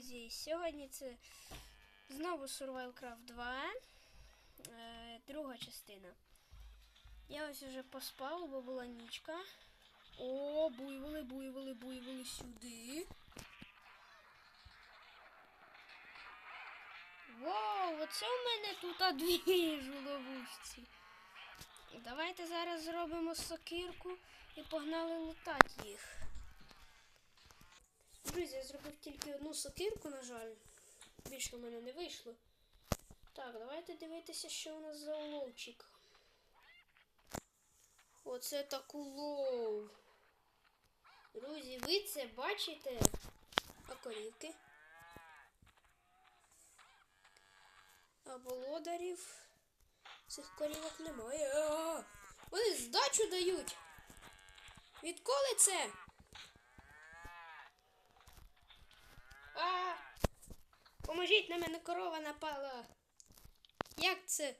друзі! Сьогодні це знову Survivalcraft 2, е, друга частина. Я ось уже поспав, бо була нічка. О, буйволи, буйволи, буйволи сюди. Вау, оце у мене тут дві жуловушці. Давайте зараз зробимо сокирку і погнали лутати їх. Друзі, я зробив тільки одну сокирку, на жаль. Більше в мене не вийшло. Так, давайте дивитися, що у нас за уловчик. Оце так улов. Друзі, ви це бачите? А корівки? А володарів цих корівок немає. А, Вони здачу дають. Відколи це? А! Поможіть на мене корова напала. Як це?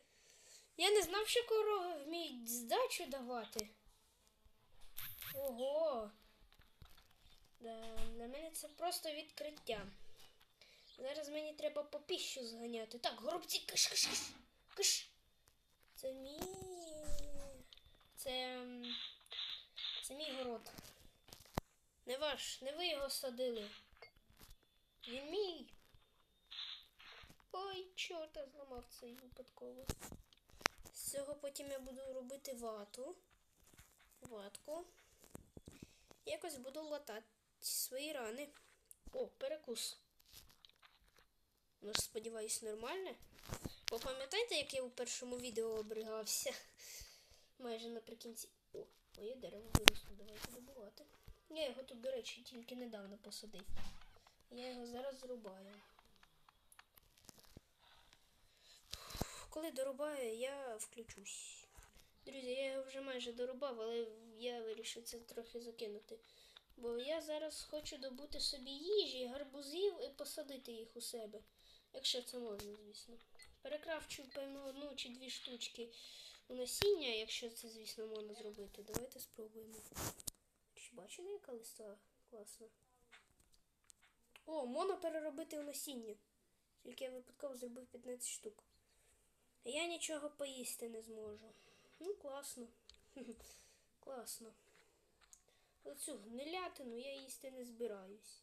Я не знав, що корови вміють здачу давати. Ого. Да, для мене це просто відкриття. Зараз мені треба по піщу зганяти. Так, горобці, киш, киш, киш. Киш. Це мій. Це. Це мій город. Не ваш, не ви його садили. Він мій. Ой, чорта зламав цей випадково. З цього потім я буду робити вату. Ватку. Якось буду латати свої рани. О, перекус. Ну ж, сподіваюсь, нормальне. Бо пам'ятаєте, як я у першому відео обригався? Майже наприкінці. О, моє дерево виросло, давайте добувати. Я його тут, до речі, тільки недавно посадив. Я його зараз зрубаю. Коли дорубаю, я включусь. Друзі, я його вже майже дорубав, але я вирішив це трохи закинути. Бо я зараз хочу добути собі їжі, гарбузів і посадити їх у себе. Якщо це можна, звісно. Перекрафчу, певно, одну чи дві штучки у насіння, якщо це, звісно, можна зробити. Давайте спробуємо. Чи бачили, яка листва класна? О, можна переробити у насіння. Тільки я випадково зробив 15 штук. Я нічого поїсти не зможу. Ну, класно. класно. Оцю гнилятину я їсти не збираюсь.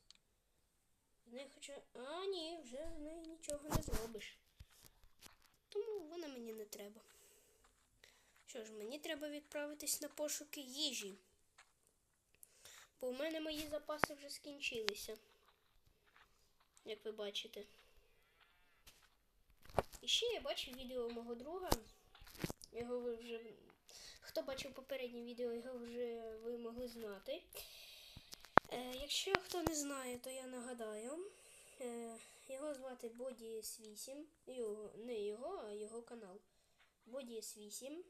З неї хоча. А, ні, вже з неї нічого не зробиш. Тому вона мені не треба. Що ж, мені треба відправитись на пошуки їжі. Бо в мене мої запаси вже скінчилися. Як ви бачите. І ще я бачив відео мого друга. Його ви вже. Хто бачив попереднє відео, його вже ви могли знати. Е, якщо хто не знає, то я нагадаю. Е, його звати Бодіс 8. Його, не його, а його канал. Бодіс 8.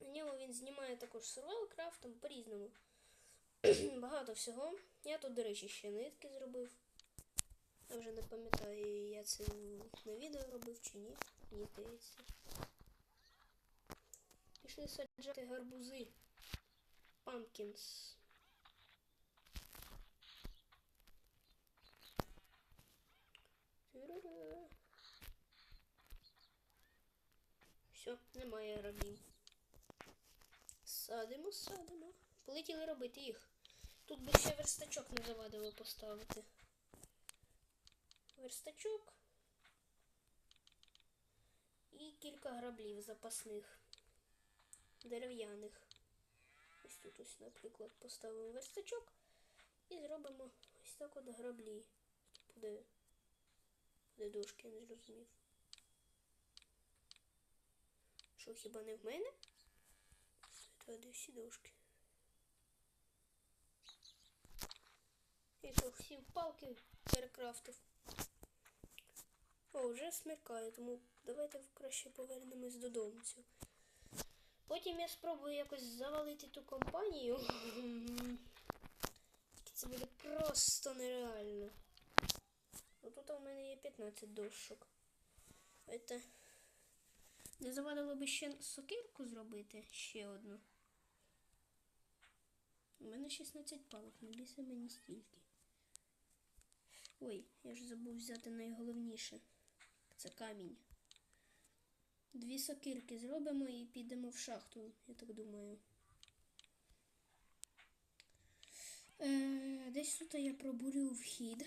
На ньому він знімає також survival по-різному. Багато всього. Я тут, до речі, ще нитки зробив. Я вже не пам'ятаю, я це на відео робив чи ні. Мені здається. Пішли саджати гарбузи. Pumpkins. Все, немає грабів. Садимо, садимо. Полетіли робити їх. Тут би ще верстачок не завадило поставити. Верстачок. І кілька граблів запасних. Дерев'яних. Ось тут ось, наприклад, поставимо верстачок і зробимо ось так от граблі. Буде, буде дошки, я не зрозумів. Що, хіба не в мене? Де всі дошки. І то всі палки перекрафтив. О, вже смеркає, тому давайте краще повернемось додому. Потім я спробую якось завалити ту компанію. Це буде просто нереально. Ну тут у мене є 15 дошок. Це не завадило би ще сокирку зробити ще одну. У мене 16 палок, не бійся мені стільки. Ой, я ж забув взяти найголовніше. Це камінь. Дві сокирки зробимо і підемо в шахту, я так думаю. Е, десь тут я пробурю вхід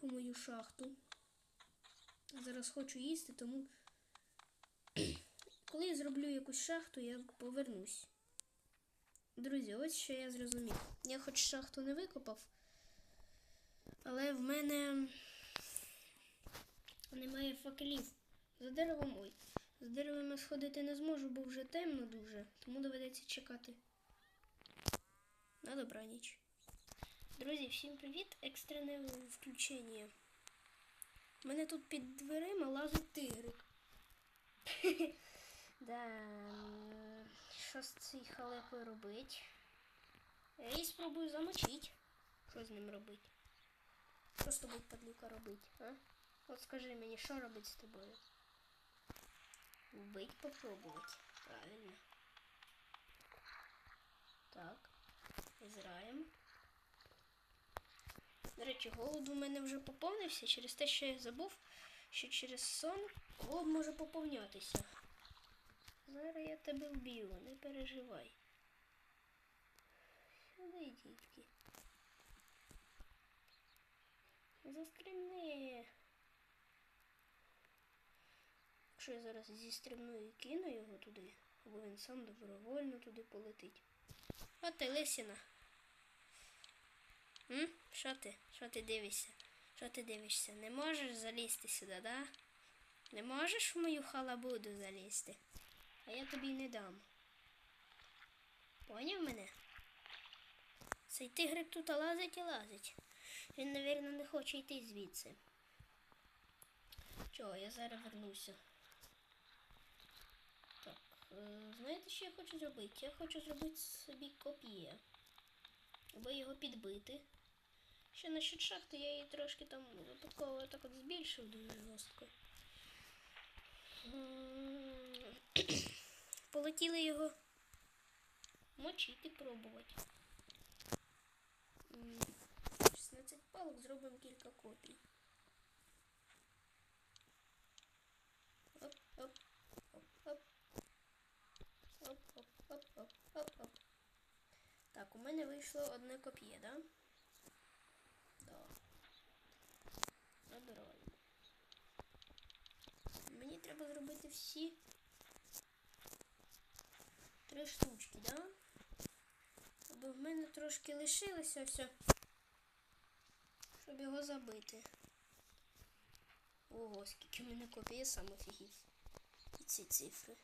у мою шахту. Зараз хочу їсти, тому коли я зроблю якусь шахту, я повернусь. Друзі, ось що я зрозумів. Я хоч шахту не викопав, але в мене немає факелів. За деревом ой. За деревом я сходити не зможу, бо вже темно дуже, тому доведеться чекати. На добраніч. Друзі, всім привіт! Екстрене включення. У мене тут під дверима лазить тигрик. Да, що з цією халепою робить? Я її спробую замочити. Що з ним робить? Що з тобою, падлюка, робить, а? От скажи мені, що робить з тобою? Вбить попробувати. Правильно. Так. Ізраєм. До речі, голод у мене вже поповнився через те, що я забув, що через сон голод може поповнятися. Зараз я тебе вб'ю, не переживай. Сюди, дітки. Застрімни. Якщо я зараз зістрибну і кину його туди, або він сам добровольно туди полетить. От ти лисина. М? Що ти? Що ти дивишся? Що ти дивишся? Не можеш залізти сюди, да? Не можеш в мою халабуду залізти? А я тобі не дам. Поняв мене? Цей тигрик тут лазить і лазить. Він, напевно, не хоче йти звідси. Чого, я зараз вернуся. Знаєте, що я хочу зробити? Я хочу зробити собі коп'є. Або його підбити. Ще насчет шахти я її трошки там випадково так от збільшив дуже жорстко. Полетіли його мочити пробувати. М, 16 палок зробимо кілька копій. Мене вийшло одне коп'є, да? Да. Набираємо. Мені треба зробити всі три штучки, да? Аби в мене трошки лишилося все, щоб його забити. Ого, скільки в мене копій, сам офігів. І ці цифри.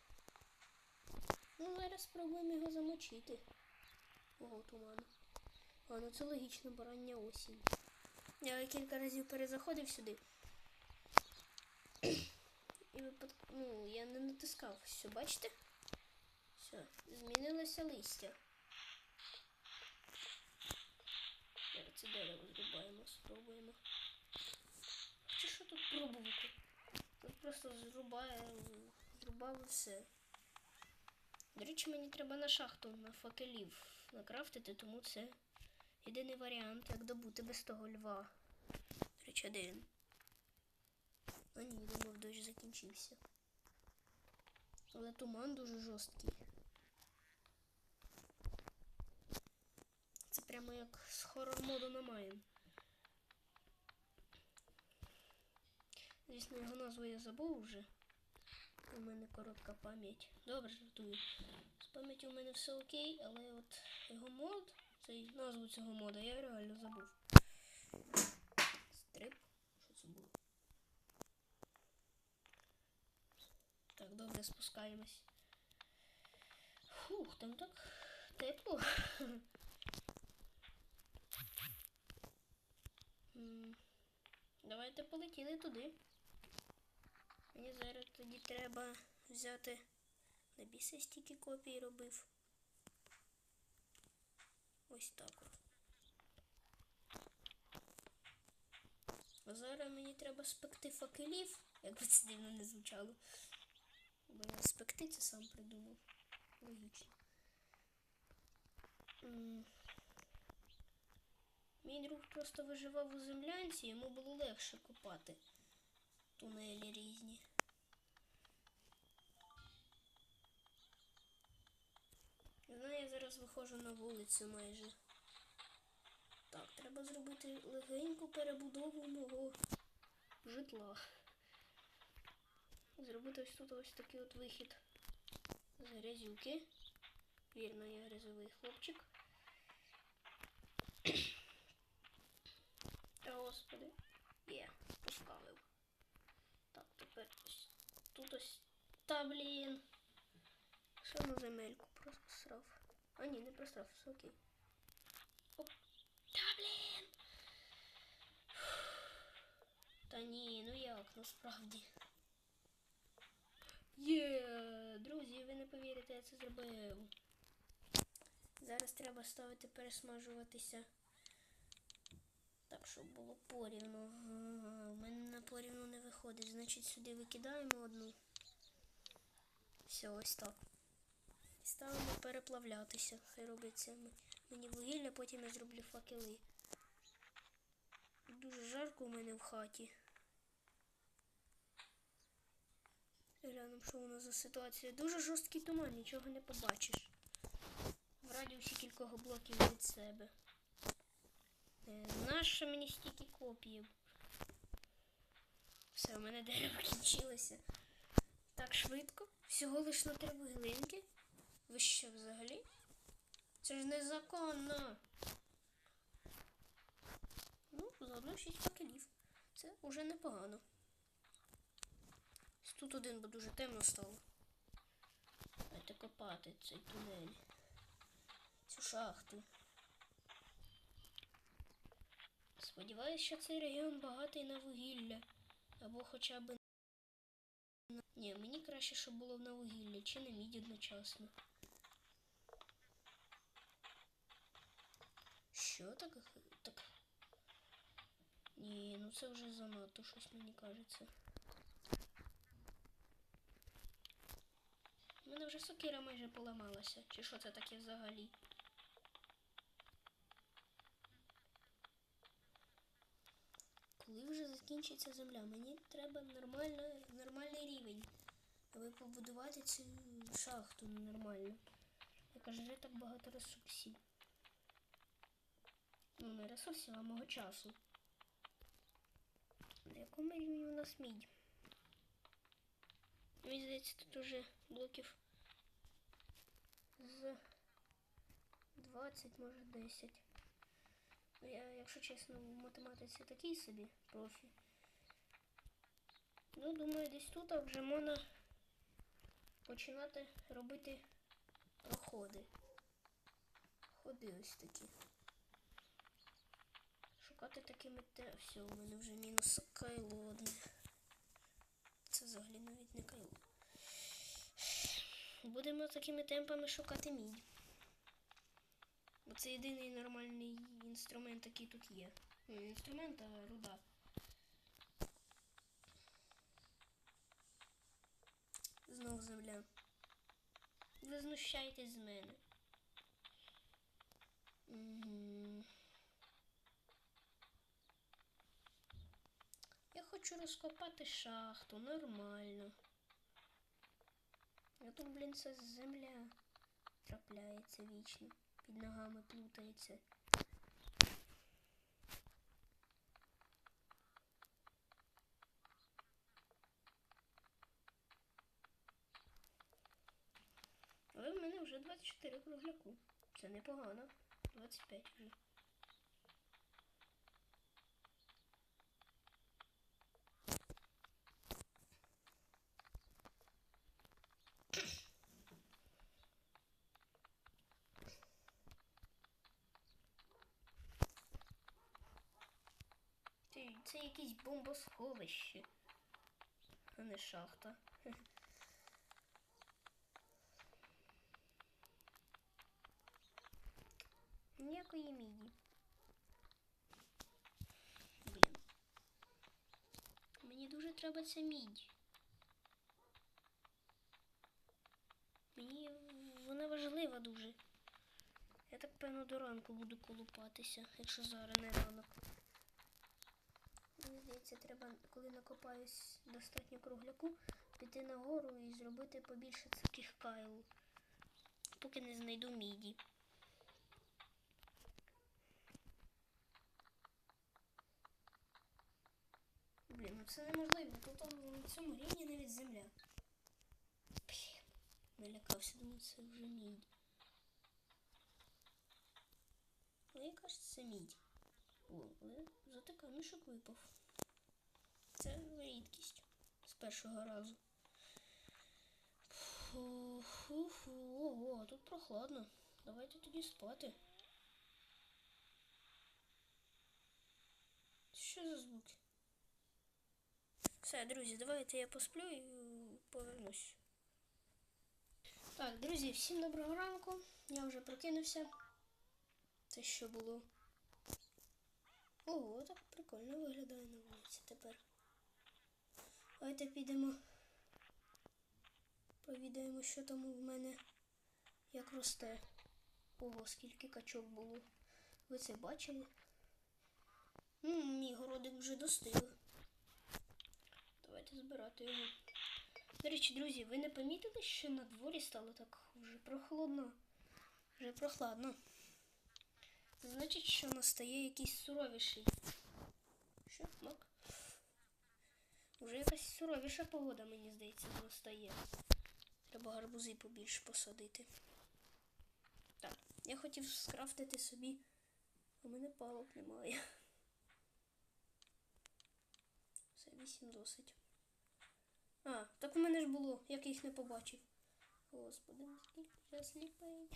Ну, зараз спробуємо його замочити. Ого, туман. А, ну це логічно, бо рання осінь. Я кілька разів перезаходив сюди. І випад... ну, я не натискав. Все, бачите? Все, змінилося листя. Зараз це дерево зрубаємо, спробуємо. Чи що тут пробувати? Тут просто зрубає, зрубав все. До речі, мені треба на шахту на факелів накрафтити, тому це єдиний варіант, як добути без того льва. До речі, а ні, думав, дощ закінчився. Але туман дуже жорсткий. Це прямо як з хоррор моду на Майм. Звісно, його назву я забув вже. У мене коротка пам'ять. Добре, жартую. З пам'яттю у мене все окей, але от його мод, цей назву цього мода я реально забув. Стрип. Що це було? Так, добре, спускаємось. Фух, там так тепло. Давайте полетіли туди. Мені зараз тоді треба взяти на біса стільки копій робив. Ось так. А зараз мені треба спекти факелів, як би це дивно не звучало. Бо я спекти це сам придумав. Логічно. Мій друг просто виживав у землянці, йому було легше копати тунелі різні. Знаю, виходжу на вулицю майже. Так, треба зробити легеньку перебудову мого житла. Зробити ось тут ось такий от вихід з грязюки. Вірно, я грязовий хлопчик. Та господи. Є, поставив. Так, тепер ось тут ось. Та блін. Що на земельку просрав? А ні, не просрав, окей. Оп. Та блін. Та ні, ну як насправді. Є, друзі, ви не повірите, я це зробив. Зараз треба ставити пересмажуватися. Так, щоб було порівну. У мене на порівну не виходить. Значить, сюди викидаємо одну. Все, ось так. Ставимо переплавлятися. Хай робиться м- мені вугілля, потім я зроблю факели. Дуже жарко у мене в хаті. Глянемо, що у нас за ситуація. Дуже жорсткий туман, нічого не побачиш. В радіусі кількох блоків від себе. Е, Нащо мені стільки копіїв? Все, у мене дерево кінчилося. Так швидко. Всього лиш на три вуглинки. Ви що взагалі? Це ж незаконно. Ну, заодно шість факелів. Це уже непогано. Тут один, бо дуже темно стало. Давайте копати цей тунель. Цю шахту. Сподіваюсь, що цей регіон багатий на вугілля. Або хоча б. Ні, мені краще, щоб було на вугілля, чи на мідь одночасно. Що так? Так. Ні, ну це вже занадто щось мені кажеться. У мене вже сокира майже поламалася. Чи що це таке взагалі? Коли вже закінчиться земля, мені треба нормально, нормальний рівень, аби побудувати цю шахту нормально. Яка ж так багато ресурсів. Ну, не ресурсів, а мого часу. На якому рівні у нас мідь? Мені здається, тут уже блоків з 20, може 10. Ну, Я, якщо чесно, в математиці такий собі профі. Ну, думаю, десь тут вже можна починати робити проходи. Ходи ось такі. Шукати такими те. Все, у мене вже мінус кайло одне. Це взагалі навіть не кайло. Будемо такими темпами шукати мідь. Бо це єдиний нормальний інструмент, який тут є. Ну, не інструмент, а руда. Знов земля. Ви знущаєтесь з мене. Угу. Хочу розкопати шахту нормально. А тут, блін, це земля трапляється вічно. Під ногами плутається. Але в мене вже 24 кругляку. Це непогано. 25 вже. Це, якесь бомбосховище, а не шахта. Ніякої міді. Блін. Мені дуже треба ця мідь. Мені вона важлива дуже. Я так певно до ранку буду колупатися, якщо зараз не ранок. Мені здається, треба, коли накопаюсь достатньо кругляку, піти нагору і зробити побільше таких кайл. Поки не знайду міді. Блін, ну це неможливо. Тут на цьому рівні навіть земля. Блін. Налякався, думаю, це вже мідь. Яка ж це мідь? О, але зате камішок випав. Це рідкість з першого разу. Ого, тут прохладно. Давайте тоді спати. Що за звуки? Все, друзі, давайте я посплю і повернусь. Так, друзі, всім доброго ранку. Я вже прокинувся. Це що було? Ого, так прикольно виглядає на вулиці тепер. Давайте підемо. Повідаємо, що там у мене як росте. Ого, скільки качок було. Ви це бачили? М, мій городик вже достиг. Давайте збирати його. До речі, друзі, ви не помітили, що на дворі стало так вже прохолодно? Вже прохладно. Значить, що настає якийсь суровіший. Що, мак? Уже якась суровіша погода, мені здається, настає. Треба гарбузи побільше посадити. Так, я хотів скрафтити собі. У мене палок немає. Все, вісім досить. А, так у мене ж було, як я їх не побачив. Господи, наскільки я сліпий.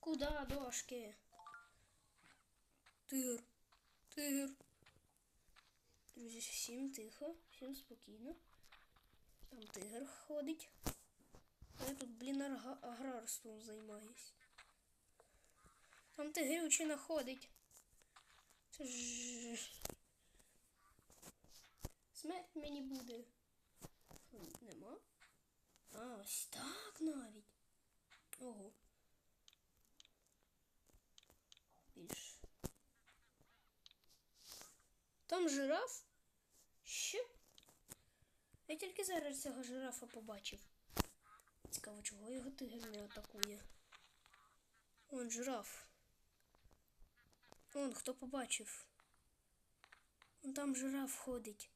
Куда дошки? Тигр. Тигр. Друзі, всім тихо, всім спокійно. Там тигр ходить. Я тут, блін, аграрством займаюсь. Там тигрючина ходить. Це ж. Смерть мені буде. Нема. А, ось так навіть. Ого. Більше. Там жираф? Що? Я тільки зараз цього жирафа побачив. Цікаво, чого його тигр не атакує. Он жираф. Он хто побачив. Вон там жираф ходить.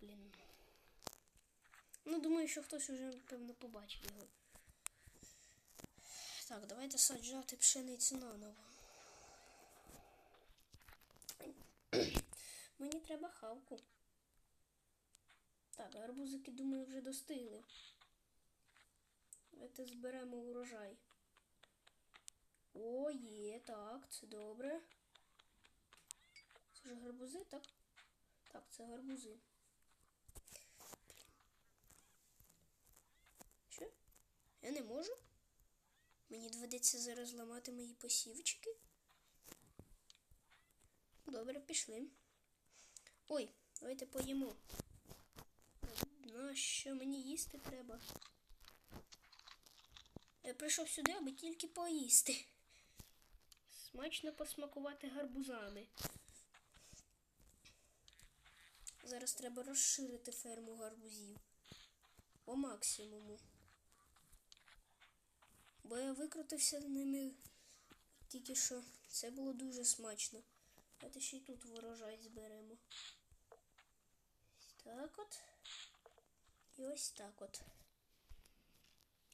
Блін. Ну, думаю, що хтось уже, певно, побачив його. Так, давайте саджати пшеницю наново. Мені треба хавку. Так, гарбузики, думаю, вже достигли. Давайте зберемо урожай. О, є, так, це добре. Це ж гарбузи, так? Так, це гарбузи. Що? Я не можу? Мені доведеться зараз ламати мої посівчики. Добре, пішли. Ой, давайте поїмо. На що мені їсти треба? Я прийшов сюди, аби тільки поїсти. Смачно посмакувати гарбузами. Зараз треба розширити ферму гарбузів. По максимуму. Бо я викрутився з ними тільки що. Це було дуже смачно. Давайте ще й тут ворожай зберемо. Так от. І ось так от.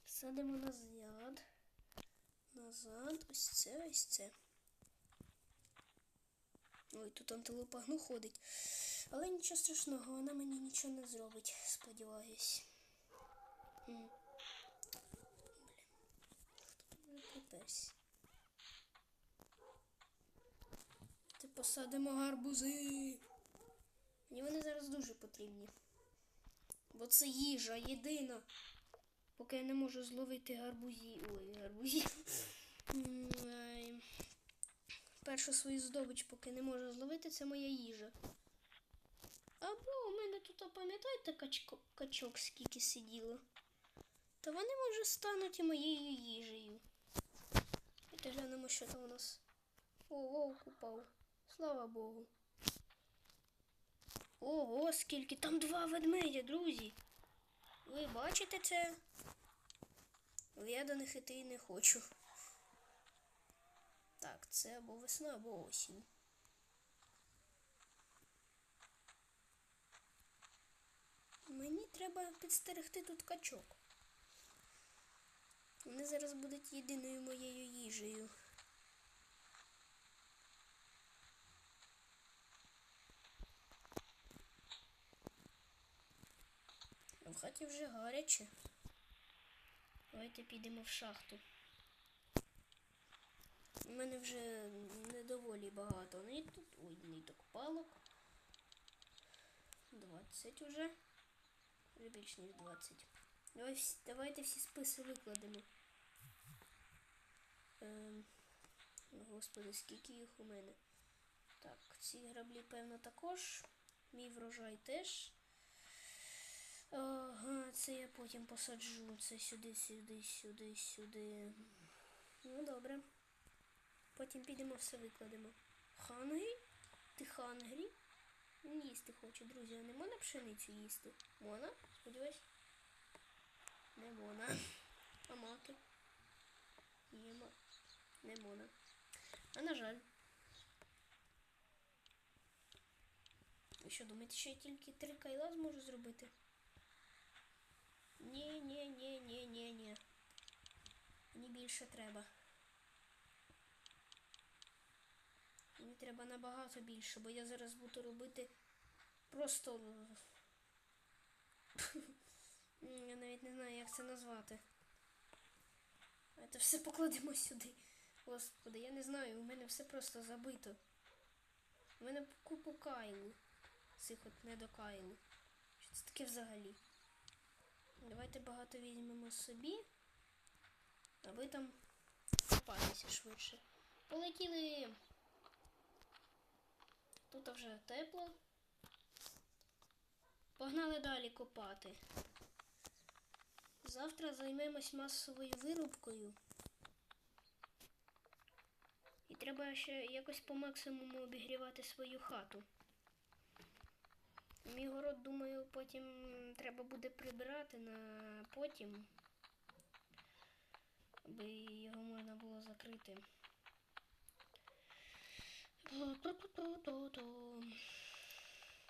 Садимо назад. Назад. Ось це, ось це. Ой, тут антилопа гну ходить. Але нічого страшного, вона мені нічого не зробить, сподіваюсь. Блін. Приперся? Ти посадимо гарбузи. Мені вони зараз дуже потрібні. Бо це їжа єдина. Поки я не можу зловити гарбузі. Ой, гарбузі. Першу свою здобич, поки не можу зловити, це моя їжа. Або у мене тут, пам'ятаєте, качок скільки сиділо? Та вони, може, стануть і моєю їжею. Давайте глянемо, що там у нас. О, вовк. Слава Богу. Ого, скільки там два ведмедя, друзі. Ви бачите це? Я до них іти не хочу. Так, це або весна, або осінь. Мені треба підстерегти тут качок. Вони зараз будуть єдиною моєю їжею. Хаті вже гаряче. Давайте підемо в шахту. У мене вже недоволі багато ниток. Ой, ниток палок. 20 уже. Вже більш ніж 20. Давай, давайте всі списи викладемо. Ем, господи, скільки їх у мене. Так, ці граблі, певно, також. Мій врожай теж. Ага, це я потім посаджу. Це сюди, сюди, сюди, сюди. Ну, добре. Потім підемо все викладемо. Хангрі? Ти хангрі? Він їсти хоче, друзі. А не можна пшеницю їсти? Можна? Сподіваюсь. Не можна. А мати? Їма. Не можна. А на жаль. Ви що, думаєте, що я тільки три кайла зможу зробити? Ні, ні, ні, ні, ні, ні. Мені більше треба. Мені треба набагато більше, бо я зараз буду робити просто. Я навіть не знаю, як це назвати. Це все покладемо сюди. Господи, я не знаю, у мене все просто забито. У мене купу кайлу. Цих от не до кайлу. Що це таке взагалі? Давайте багато візьмемо собі, а ви там копайтеся швидше. Полетіли. Тут вже тепло. Погнали далі копати. Завтра займемось масовою вирубкою. І треба ще якось по максимуму обігрівати свою хату. Мій город, думаю, потім треба буде прибирати на потім, аби його можна було закрити.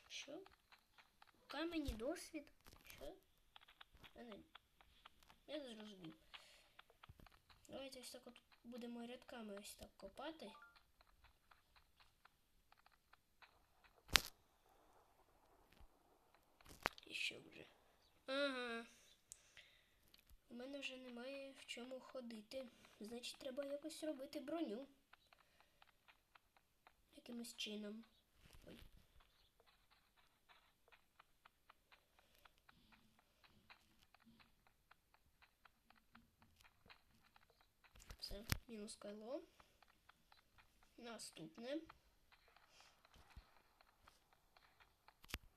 Що? Камені досвід? Що? Я зрозумів. Давайте ось так от будемо рядками ось так копати. І вже? Ага. У мене вже немає в чому ходити. Значить, треба якось робити броню. Якимось чином. Ой. Все, мінус кайло. Наступне.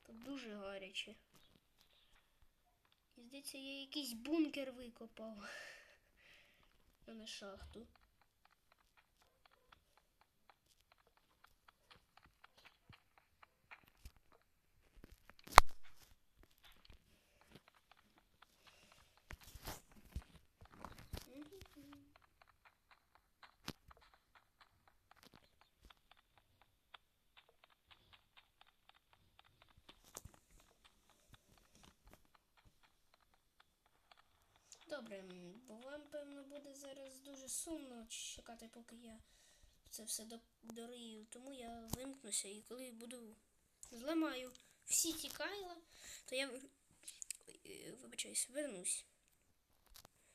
Тут дуже гаряче. Здається, я якийсь бункер викопав. А не шахту. Добре, бо вам, певно, буде зараз дуже сумно чекати, поки я це все до- дорию. Тому я вимкнуся і коли буду зламаю всі ті кайла, то я е, вибачаюсь, вернусь.